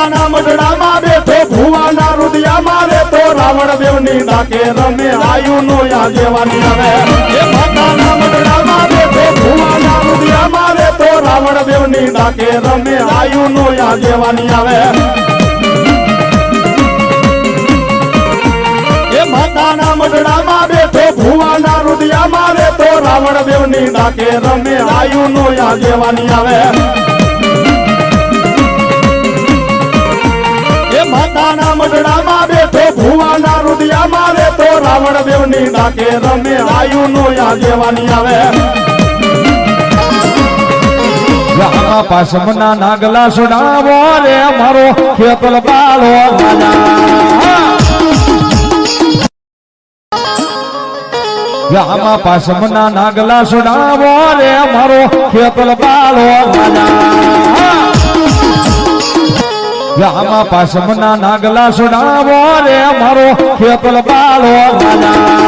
માતાના મઢડામાં બેઠો, ભુવાના રુદિયામાં તો રાવણ દેવની ડાકે રમે આયુ નો યાજેવાની આવે. એ માતાના મઢડામાં બેઠો, ભુવાના રુદિયામાં રહેતો રાવણ દેવની ડાકે રમે આયુ નો યાજેવાની આવે. એ માતાના મઢડામાં બેઠો, ભુવાના રુદિયામાં તો રાવણ દેવની ડાકે રમે આયુ નો યાજેવાની આવે. મઢડામાં બેઠો, ભુવાના રુદિયામાં રહેતો રાવણ દેવની ડાકે રમે આયુ નો યાજેવાની આવે. પાસમના નાગલા સુડાવો રે, મારો ખેતલ બાળો રામા પાસમના નાગલા સુડાવો રે, મારો ખેતલ બાળો રાજા રામા પાસમના નાગલા સુડાવો રે મારો ખેતલ બાળો રાજા